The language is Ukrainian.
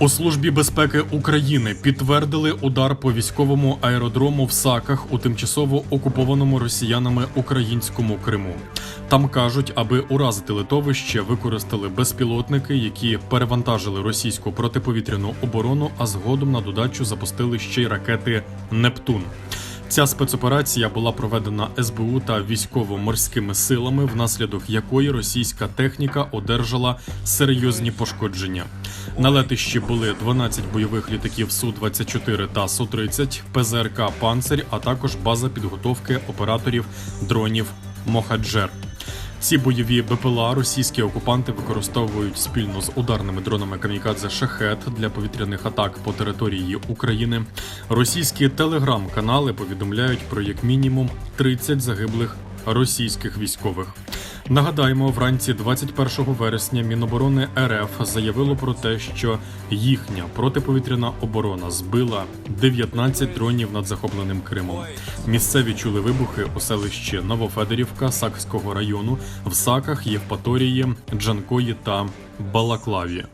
У службі безпеки України підтвердили удар по військовому аеродрому в Саках у тимчасово окупованому росіянами українському Криму. Там кажуть, аби уразити литовище, використали безпілотники, які перевантажили російську протиповітряну оборону, а згодом на додачу запустили ще й ракети Нептун. Ця спецоперація була проведена СБУ та військово-морськими силами, внаслідок якої російська техніка одержала серйозні пошкодження. На летищі були 12 бойових літаків су 24 та су 30 ПЗРК Панцирь, а також база підготовки операторів дронів Мохаджер. Ці бойові БПЛА російські окупанти використовують спільно з ударними дронами камікадзе Шахет для повітряних атак по території України. Російські телеграм-канали повідомляють про як мінімум 30 загиблих російських військових. Нагадаємо, вранці 21 вересня Міноборони РФ заявило про те, що їхня протиповітряна оборона збила 19 дронів над захопленим Кримом. Місцеві чули вибухи у селищі Новофедерівка Сакського району в Саках, Євпаторії, Джанкої та Балаклаві.